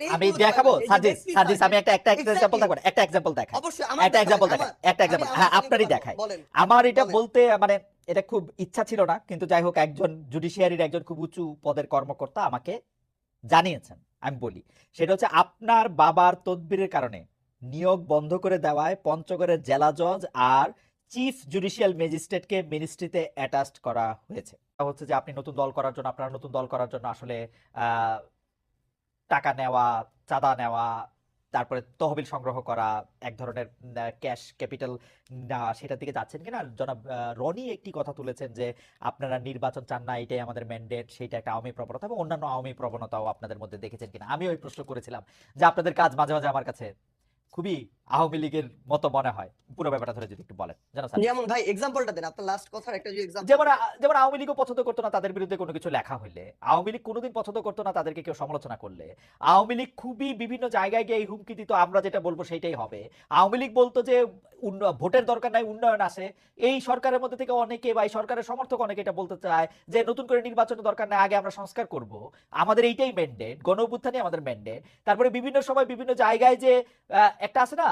আমি দেখাবো? ব্যক্তি সার্জিস আমি একটা একটা. এক্সাম্পল দেখাবো একটা এক্সাম্পল দেখাই। অবশ্যই আমার একটা এক্সাম্পল দেখাই। একটা হ্যাঁ আপনারই বলেন। আমার এটা বলতে মানে এটা খুব ইচ্ছা ছিল না কিন্তু যাই হোক একজন জুডিশিয়ারির একজন খুব উঁচু পদের কর্মকর্তা আমাকে জানিয়েছেন আমি বলি। সেটা হচ্ছে আপনার বাবার তদবিরের কারণে নিয়োগ বন্ধ করে দেওয়ায় পঞ্চগড়ের জেলা জজ আর চিফ জুডিশিয়াল ম্যাজিস্ট্রেটকে মিনিস্ট্রিতে অ্যাটাচড করা হয়েছে। হচ্ছে যে আপনি নতুন দল করার জন্য আপনার নতুন দল করার জন্য আসলে আহ, টাকা নেওয়া, চাঁদা নেওয়া, তারপরে তহবিল সংগ্রহ করা, এক ধরনের ক্যাশ ক্যাপিটাল নেওয়া, সেটার দিকে যাচ্ছেন কিনা? জনাব রনি একটি কথা তুলেছেন যে আপনারা নির্বাচন চান না, এটাই আমাদের ম্যান্ডেট সেটা একটা আওয়ামী প্রবণতা এবং অন্যান্য আওয়ামী প্রবণতাও আপনাদের মধ্যে দেখেছেন কিনা? আমি ওই প্রশ্ন করেছিলাম যে আপনাদের কাজ মাঝে মাঝে আমার কাছে খুবই আওয়ামী লীগের মতো মনে হয়। পুরো ব্যাপারটা ধরে যদি একটু বলেন। জানো স্যার? যেমন ভাই এক্সাম্পলটা দেন। আপনার লাস্ট কথার একটা যে এক্সাম্পল যেমন যেমন আওয়ামী লীগও পছন্দ করতো না তাদের বিরুদ্ধে কোনো কিছু লেখা হইলে। আওয়ামী লীগ কোনোদিন পছন্দ করতো না তাদেরকে কেউ সমালোচনা করলে। আওয়ামী লীগ খুবই বিভিন্ন জায়গায় গিয়ে এই হুমকি দিত আমরা যেটা বলব সেইটাই হবে। আওয়ামী লীগ বলতো যে ভোটের দরকার নাই উন্নয়ন আসে এই সরকারের মধ্যে থেকে অনেকে বা এই সরকারের সমর্থক অনেকে এটা বলতে চায় যে নতুন করে নির্বাচনের দরকার নাই আগে আমরা সংস্কার করব। আমাদের এইটাই ম্যান্ডেট গণ আমাদের ম্যান্ডেট তারপরে বিভিন্ন সময় বিভিন্ন জায়গায় যে একটা আছে না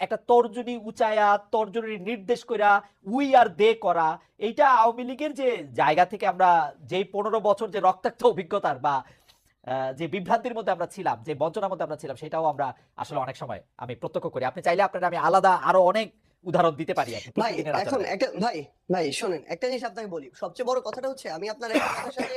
একটা তর্জনী উচায়া তর্জনীর নির্দেশ করা উই আর দে করা এইটা আওয়ামী লীগের যে জায়গা থেকে আমরা যেই পনেরো বছর যে রক্তাক্ত অভিজ্ঞতার বা যে বিভ্রান্তির মধ্যে আমরা ছিলাম যে বঞ্চনার মধ্যে আমরা ছিলাম সেটাও আমরা আসলে অনেক সময় আমি প্রত্যক্ষ করি। আপনি চাইলে আপনার আমি আলাদা আরও অনেক উদাহরণ দিতে পারি ভাই এখন একটা ভাই ভাই শোনেন একটা জিনিস আপনাকে বলি। সবচেয়ে বড় কথাটা হচ্ছে আমি আপনার সাথে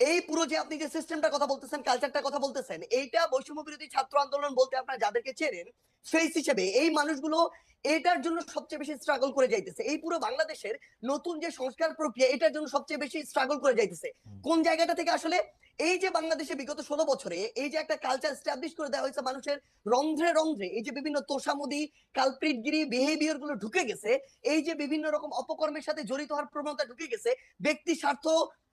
এই পুরো যে আপনি যে সিস্টেমটার কথা বলতেছেন কালচারটার কথা বলতেছেন এইটা বৈষম্য বিরোধী ছাত্র আন্দোলন বলতে আপনারা যাদেরকে চেনেন ফেস হিসেবে এই মানুষগুলো এটার জন্য সবচেয়ে বেশি স্ট্রাগল করে যাইতেছে। এই পুরো বাংলাদেশের নতুন যে সংস্কার প্রক্রিয়া এটার জন্য সবচেয়ে বেশি স্ট্রাগল করে যাইতেছে। কোন জায়গাটা থেকে আসলে এই যে বাংলাদেশে বিগত ষোলো বছরে এই যে একটা কালচার স্টাবলিশ করে দেওয়া হয়েছে মানুষের রন্ধ্রে রন্ধ্রে এই যে বিভিন্ন তোষামদি কালপ্রিটগিরি বিহেভিয়ারগুলো ঢুকে গেছে এই যে বিভিন্ন রকম অপকর্মের সাথে জড়িত হওয়ার প্রবণতা ঢুকে গেছে ব্যক্তি স্বার্থ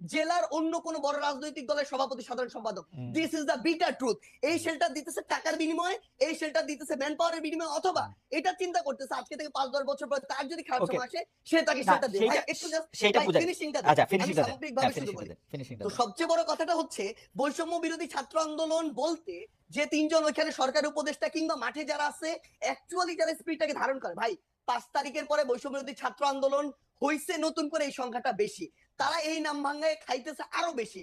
জেলার অন্য কোনো বড় রাজনৈতিক দলের সভাপতি সাধারণ সম্পাদক। This is the bitter truth এই শেল্টার দিতেছে টাকার বিনিময়ে এই শেল্টার দিতেছে ম্যান পাওয়ারের বিনিময়ে অথবা এটা চিন্তা করতেছে আজকে থেকে পাঁচ দশ বছর পর তার যদি খারাপ সময় আসে সে তাকে শেল্টার দেবে। একটু just সেইটা ভাই, বুঝাই finishing টা দিই। আচ্ছা আমি ফিনিশিংটা সামগ্রিকভাবে হ্যাঁ তো সবচেয়ে বড় কথাটা হচ্ছে বৈষম্য বিরোধী ছাত্র আন্দোলন বলতে যে তিনজন ওইখানে সরকারি উপদেষ্টা কিংবা মাঠে যারা আছে অ্যাকচুয়ালি যারা স্পিরিটটাকে ধারণ করে। ভাই পাঁচ তারিখের পরে বৈষম্য বিরোধী ছাত্র আন্দোলন হইছে নতুন করে এই সংখ্যাটা বেশি। তারা এই নাম ভাঙ্গায় খাইতেছে আরও বেশি।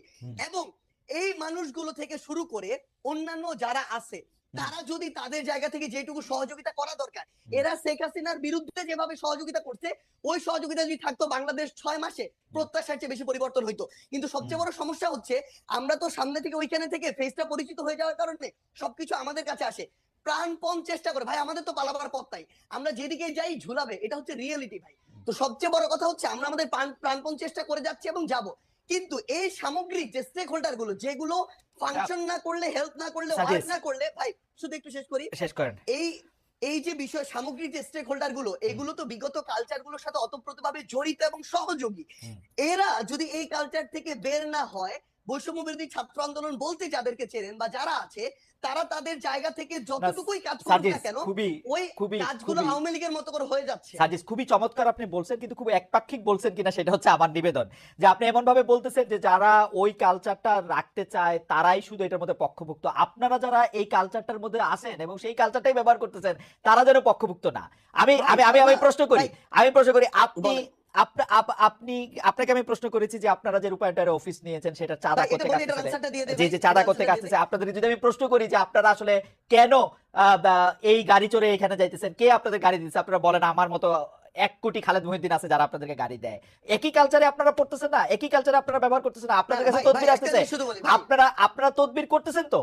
এবং এই মানুষগুলো থেকে শুরু করে অন্যান্য যারা আছে তারা যদি তাদের জায়গা থেকে যেটুকু সহযোগিতা করা দরকার এরা শেখ হাসিনার বিরুদ্ধে যেভাবে সহযোগিতা করছে ওই সহযোগিতা যদি থাকতো বাংলাদেশ ছয় মাসে প্রত্যাশার চেয়ে বেশি পরিবর্তন হইতো। কিন্তু সবচেয়ে বড় সমস্যা হচ্ছে আমরা তো সামনে থেকে ওইখানে থেকে ফেসটা পরিচিত হয়ে যাওয়ার কারণে সবকিছু আমাদের কাছে আসে। প্রাণপণ চেষ্টা করে ভাই আমাদের তো পালাবার পথ নাই। আমরা যেদিকে যাই ঝুলাবে এটা হচ্ছে রিয়েলিটি ভাই। তো সবচেয়ে বড় কথা হচ্ছে আমরা আমাদের প্রাণপণ চেষ্টা করে যাচ্ছি এবং যাব। কিন্তু এই সামগ্রিক যে স্টেক হোল্ডারগুলো যেগুলো ফাংশন না করলে হেল্প না করলে। ওয়ার্ক না করলে ভাই শুধু একটু শেষ করি। শেষ করেন। এই এই যে বিষয় সামগ্রিক যে স্টেক হোল্ডারগুলো এগুলো তো বিগত কালচারগুলোর সাথে অতপ্রতভাবে জড়িত এবং সহযোগী। এরা যদি এই কালচার থেকে বের না হয় বৈষম্য বিরোধী ছাত্র আন্দোলন বলতে যাদেরকে চেনেন বা যারা আছে তারা তাদের জায়গা থেকে যতটুকুই কাজ করুক না কেন ওই কাজগুলো আওয়ামী লীগের মতো করে হয়ে যাচ্ছে। সাজিদ খুবই চমৎকার আপনি বলছেন কিন্তু খুব একপাক্ষিক বলছেন কিনা সেটা হচ্ছে আমার নিবেদন। যে আপনি এমন ভাবে বলতেছেন যে যারা ওই কালচারটা রাখতে চায় তারাই শুধু এটার মধ্যে পক্ষভুক্ত। আপনারা যারা এই কালচারটার মধ্যে আসেন এবং সেই কালচারটাই ব্যবহার করতেছেন তারা যেন পক্ষভুক্ত না। আমি আমি আমি প্রশ্ন করি আমি প্রশ্ন করি আপনি। আপনা- আপ- আপনি আপনাকে আমি প্রশ্ন করেছি যে আপনারা যে রূপায়ণটার অফিস নিয়েছেন সেটা চাঁদা করতে যে যে চাঁদা করতে আসতেছে আপনাদের যদি আমি প্রশ্ন করি যে আপনারা আসলে কেন এই গাড়ি চড়ে এখানে যাইতেছেন? কে আপনাদের গাড়ি দিচ্ছে আপনারা বলেন আমার মতো এক কোটি খালেদ মহিউদ্দিন আছে যারা আপনাদেরকে গাড়ি দেয়। একই কালচারে আপনারা পড়তেছেন না? একই কালচারে আপনারা ব্যবহার করতেছেন না। আপনাদের কাছে তদবির আসতেছে? আপনারা আপনারা তদবির করতেছেন তো?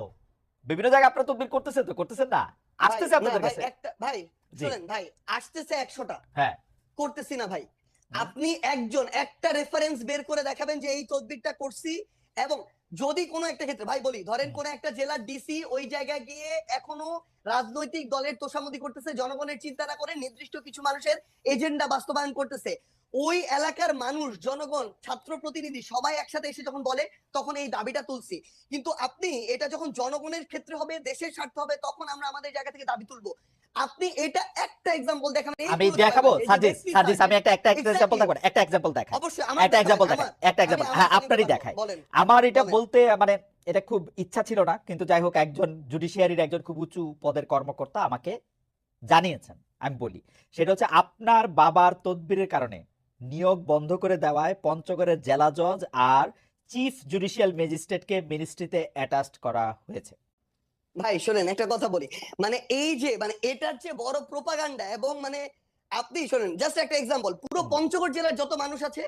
বিভিন্ন জায়গায় আপনারা তদবির করতেছেন তো? করতেছেন না? আসতেছে আপনাদের কাছে? ভাই শুনেন ভাই আসতেছে একশোটা। হ্যাঁ। করতেছি না ভাই। আপনি একজন একটা রেফারেন্স বের করে দেখাবেন যে এই তদবিরটা করছি এবং যদি কোনো একটা ক্ষেত্রে ভাই বলি ধরেন কোন একটা জেলার ডিসি ওই জায়গায় গিয়ে এখনও রাজনৈতিক দলের তোষামতি করতেছে জনগণের চিন্তা না করে নির্দিষ্ট কিছু মানুষের এজেন্ডা বাস্তবায়ন করতেছে ওই এলাকার মানুষ জনগণ ছাত্র প্রতিনিধি সবাই একসাথে এসে যখন বলে তখন এই দাবিটা তুলছি। কিন্তু আপনি এটা যখন জনগণের ক্ষেত্রে হবে দেশের স্বার্থ হবে তখন আমরা আমাদের জায়গা থেকে দাবি তুলবো। আপনি এটা একটা দেখাবেন এই আমি দেখাবো সাজিদ সাজিদ আমি একটা একটা. এক্সাম্পল দেখাবো একটা এক্সাম্পল দেখাই। অবশ্যই আমার একটা এক্সাম্পল দেখাই একটা এক্সাম্পল হ্যাঁ আপনারই দেখাই। আমার এটা বলতে মানে এটা খুব ইচ্ছা ছিল না কিন্তু যাই হোক একজন জুডিশিয়ারির একজন খুব উঁচু পদের কর্মকর্তা আমাকে জানিয়েছেন আমি বলি। সেটা হচ্ছে আপনার বাবার তদবিরের কারণে নিয়োগ বন্ধ করে দেওয়ায় পঞ্চগড়ের জেলা জজ আর চিফ জুডিশিয়াল ম্যাজিস্ট্রেটকে মিনিস্ট্রিতে অ্যাটাচড করা হয়েছে। ভাই শোনেন একটা কথা বলি। মানে এই যে মানে এটার চেয়ে বড় প্রোপাগান্ডা এবং মানে আপনি শোনেন জাস্ট একটা এক্সাম্পল পুরো পঞ্চগড় জেলার যত মানুষ আছে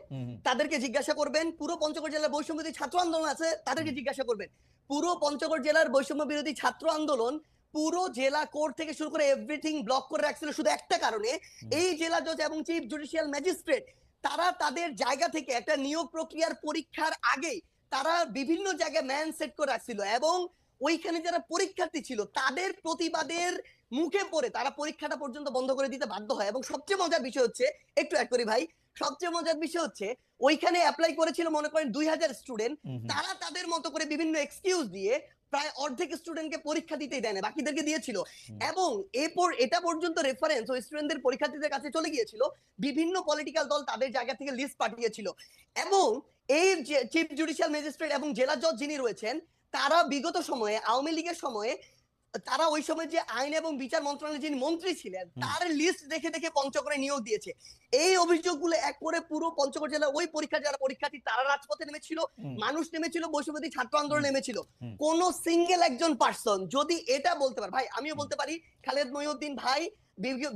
তাদেরকে জিজ্ঞাসা করবেন পুরো পঞ্চগড় জেলার বৈষম্য বিরোধী ছাত্র আন্দোলন আছে তাদেরকে জিজ্ঞাসা করবেন। পুরো পঞ্চগড় জেলার বৈষম্য বিরোধী ছাত্র আন্দোলন পুরো জেলা কোর্ট থেকে শুরু করে এভরিথিং ব্লক করে রাখছিল শুধু একটা কারণে এই জেলা জজ এবং চিফ জুডিশিয়াল ম্যাজিস্ট্রেট তারা তাদের জায়গা থেকে একটা নিয়োগ প্রক্রিয়ার পরীক্ষার আগেই তারা বিভিন্ন জায়গায় ম্যান সেট করে রাখছিল এবং ওইখানে যারা পরীক্ষার্থী ছিল তাদের প্রতিবাদের মুখে পড়ে তারা পরীক্ষাটা পর্যন্ত বন্ধ করে দিতে বাধ্য হয়। এবং সবচেয়ে মজার বিষয় হচ্ছে একটু অ্যাড করি ভাই সবচেয়ে মজার বিষয় হচ্ছে ওইখানে অ্যাপ্লাই করেছিল মনে করেন দুই হাজার স্টুডেন্ট। তারা তাদের মতো করে বিভিন্ন এক্সকিউজ দিয়ে প্রায় অর্ধেক স্টুডেন্টকে পরীক্ষা দিতেই দেয় না বাকিদেরকে দিয়েছিল। এবং এরপর এটা পর্যন্ত রেফারেন্স ওই স্টুডেন্টদের পরীক্ষার্থীদের কাছে চলে গিয়েছিল বিভিন্ন পলিটিক্যাল দল তাদের জায়গা থেকে লিস্ট পাঠিয়েছিল। এবং এই যে চিফ জুডিশিয়াল ম্যাজিস্ট্রেট এবং জেলা জজ যিনি রয়েছেন তারা বিগত সময়ে আওয়ামী লীগের সময়ে তারা ওই সময় যে আইন এবং বিচার মন্ত্রণালয়ের যিনি মন্ত্রী ছিলেন তার লিস্ট দেখে দেখে পঞ্চগড়ে নিয়োগ দিয়েছে। এই অভিযোগগুলো এক করে পুরো পঞ্চগড় জেলার ওই পরীক্ষা যারা পরীক্ষার্থী তারা রাজপথে নেমেছিল মানুষ নেমেছিল বৈষম্যবাদী ছাত্র আন্দোলন নেমেছিল। কোন সিঙ্গেল একজন পার্সন যদি এটা বলতে পারে ভাই আমিও বলতে পারি খালেদ মহিউদ্দিন ভাই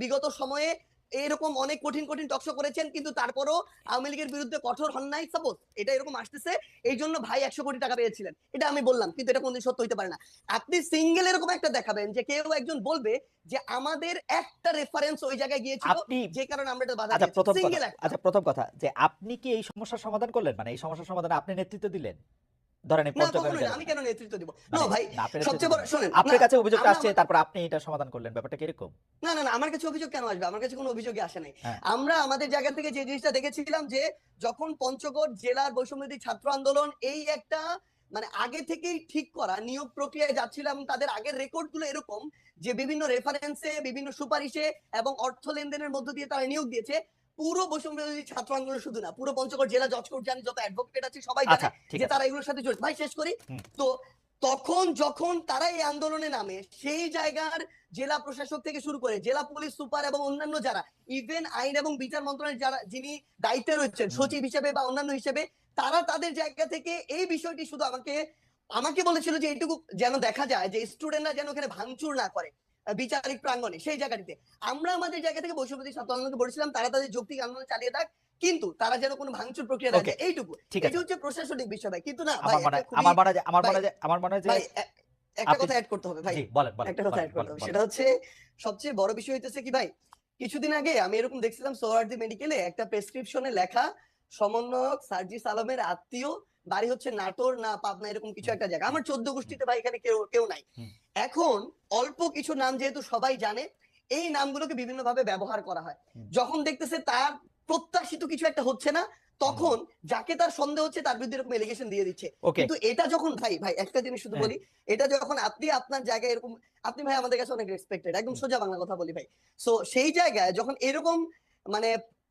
বিগত সময়ে এরকম অনেক কঠিন কঠিন টকশো করেছেন কিন্তু তারপরও আওয়ামী লীগের বিরুদ্ধে কঠোর হন নাই সাপোজ এটা এরকম আসতেছে এই জন্য ভাই একশো কোটি টাকা পেয়েছিলেন। এটা আমি বললাম কিন্তু এটা কোনদিন সত্য হইতে পারে না। আপনি সিঙ্গেল এরকম একটা দেখাবেন যে কেউ একজন বলবে যে আমাদের একটা রেফারেন্স ওই জায়গায় গিয়েছিল যে কারণে আমরা এটা বাধা আচ্ছা প্রথম কথা আচ্ছা প্রথম কথা যে আপনি কি এই সমস্যার সমাধান করলেন? মানে এই সমস্যার সমাধানে আপনি নেতৃত্ব দিলেন? ধরেন পঞ্চগড় কখনোই না, জেলায়। আমি কেন নেতৃত্ব দিব মানে না ভাই না, আপনি নেতৃত্ব সবচেয়ে বড় দিলেন। আপনার কাছে অভিযোগ আসছে তারপর আপনি এটা সমাধান করলেন ব্যাপারটা কীরকম না না না আমার কাছে অভিযোগ কেন আসবে আমার কাছে কোনো অভিযোগই আসে নাই হ্যাঁ। আমরা আমাদের জায়গা থেকে যে জিনিসটা দেখেছিলাম যে যখন পঞ্চগড় জেলার ছাত্র আন্দোলন এই একটা মানে আগে থেকেই ঠিক করা নিয়োগ প্রক্রিয়ায় যাচ্ছিল এবং তাদের আগের রেকর্ডগুলো এরকম যে বিভিন্ন রেফারেন্সে বিভিন্ন সুপারিশে এবং অর্থ লেনদেনের মধ্য দিয়ে তারা নিয়োগ দিয়েছে পুরো বৈষম্যবিরোধী ছাত্র আন্দোলন শুধু না পুরো পঞ্চগড় জেলা জজ কোর্ট জানি যত অ্যাডভোকেট আছে সবাই জানে আচ্ছা যে তারা এগুলোর সাথে জড়িত। ভাই শেষ করি। তো তখন যখন তারা এই আন্দোলনে নামে সেই জায়গার জেলা প্রশাসক থেকে শুরু করে জেলা পুলিশ সুপার এবং অন্যান্য যারা ইভেন আইন এবং বিচার মন্ত্রণালয়ের যারা যিনি দায়িত্বে রয়েছেন সচিব হিসেবে বা অন্যান্য হিসেবে তারা তাদের জায়গা থেকে এই বিষয়টি শুধু আমাকে আমাকে বলেছিল যে এইটুকু যেন দেখা যায় যে স্টুডেন্টরা যেন ওখানে ভাঙচুর না করে। বিচারিক প্রাঙ্গণে সেই জায়গাটিতে। আমরা আমাদের জায়গা থেকে বৈষম্যবাদী ছাত্র আন্দোলনকে বলেছিলাম তারা তাদের যৌক্তিক আন্দোলন চালিয়ে থাক কিন্তু তারা যেন কোনো ভাঙচুর প্রক্রিয়া যায় এইটুকু। ঠিক এটা হচ্ছে প্রশাসনিক বিষয় ভাই কিন্তু না আমার ভাই মনে আমার মনে হয় আমার মনে হয় আমার মনে হয় যে একটা কথা অ্যাড করতে হবে ভাই। একটা কথা অ্যাড করতে হবে। সেটা হচ্ছে সবচেয়ে বড় বিষয় হইতেছে কি ভাই কিছুদিন আগে আমি এরকম দেখছিলাম সোহার্দি মেডিকেলে একটা প্রেসক্রিপশনে লেখা সমন্বয়ক সার্জিস আলমের আত্মীয় বাড়ি হচ্ছে নাটোর না পাবনা এরকম কিছু একটা জায়গা। আমার চোদ্দ গোষ্ঠীতে ভাই এখানে কেউ কেউ নাই। এখন অল্প কিছু নাম যেহেতু সবাই জানে এই নামগুলোকে বিভিন্ন ভাবে ব্যবহার করা হয়। যখন দেখতেছে তার প্রত্যাশিত কিছু একটা হচ্ছে না তখন যাকে তার সন্দেহ হচ্ছে তার বিরুদ্ধে এরকম এলিগেশন দিয়ে দিচ্ছে। কিন্তু এটা যখন ভাই ভাই একটা জিনিস শুধু হ্যাঁ। বলি এটা যখন আপনি আপনার জায়গায় এরকম আপনি ভাই আমাদের কাছে অনেক রেসপেক্টেড একদম সোজা বাংলা কথা বলি ভাই। সো সেই জায়গায় যখন এরকম মানে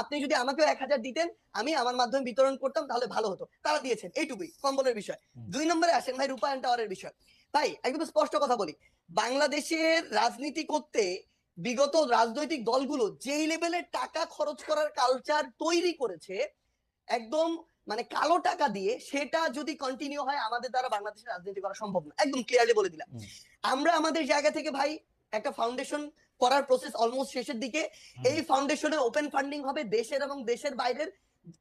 আপনি যদি আমাকেও এক হাজার দিতেন আমি আমার মাধ্যমে বিতরণ করতাম তাহলে ভালো হতো। তারা দিয়েছেন এইটুকুই কম্বলের বিষয়। দুই নম্বরে আসেন ভাই রূপায়ণ টাওয়ারের বিষয়। ভাই একদম স্পষ্ট কথা বলি বাংলাদেশের রাজনীতি করতে বিগত রাজনৈতিক দলগুলো যেই লেভেলের টাকা খরচ করার কালচার তৈরি করেছে একদম মানে কালো টাকা দিয়ে সেটা যদি কন্টিনিউ হয় আমাদের দ্বারা বাংলাদেশের রাজনীতি করা সম্ভব না। একদম ক্লিয়ারলি বলে দিলাম। আমরা আমাদের জায়গা থেকে ভাই একটা ফাউন্ডেশন করার প্রসেস অলমোস্ট শেষের দিকে। এই ফাউন্ডেশনে ওপেন ফান্ডিং হবে দেশের এবং দেশের বাইরের।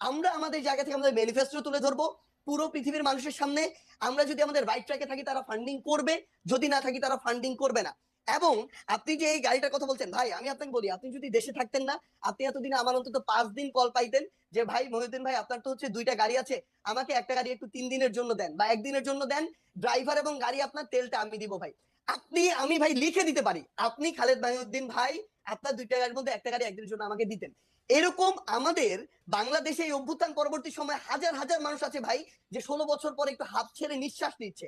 আমরা আমাদের জায়গা থেকে আমাদের ম্যানিফেস্টো তুলে ধরবো পুরো পৃথিবীর মানুষের সামনে। আমরা যদি আমাদের রাইট ট্র্যাকে থাকি তারা ফান্ডিং করবে। যদি না থাকি তারা ফান্ডিং করবে না। এবং আপনি যে এই গাড়িটার কথা বলছেন ভাই আমি আপনাকে বলি আপনি যদি দেশে থাকতেন না আপনি এতদিন আমার অন্তত পাঁচ দিন কল পাইতেন যে ভাই মহিউদ্দিন ভাই আপনার তো হচ্ছে দুইটা গাড়ি আছে। আমাকে একটা গাড়ি একটু তিন দিনের জন্য দেন বা একদিনের জন্য দেন। ড্রাইভার এবং গাড়ি আপনার তেলটা আমি দিব ভাই। আপনি, আমি ভাই লিখে দিতে পারি। আপনি খালেদ মাহিউদ্দিন ভাই, আপনার দুইটা গাড়ির মধ্যে একটা গাড়ি একদিনের জন্য আমাকে দিতেন। এরকম আমাদের বাংলাদেশে এই অভ্যুত্থান পরবর্তী সময় হাজার হাজার মানুষ আছে ভাই, যে ষোলো বছর পর একটু হাত ছেড়ে নিঃশ্বাস নিচ্ছে।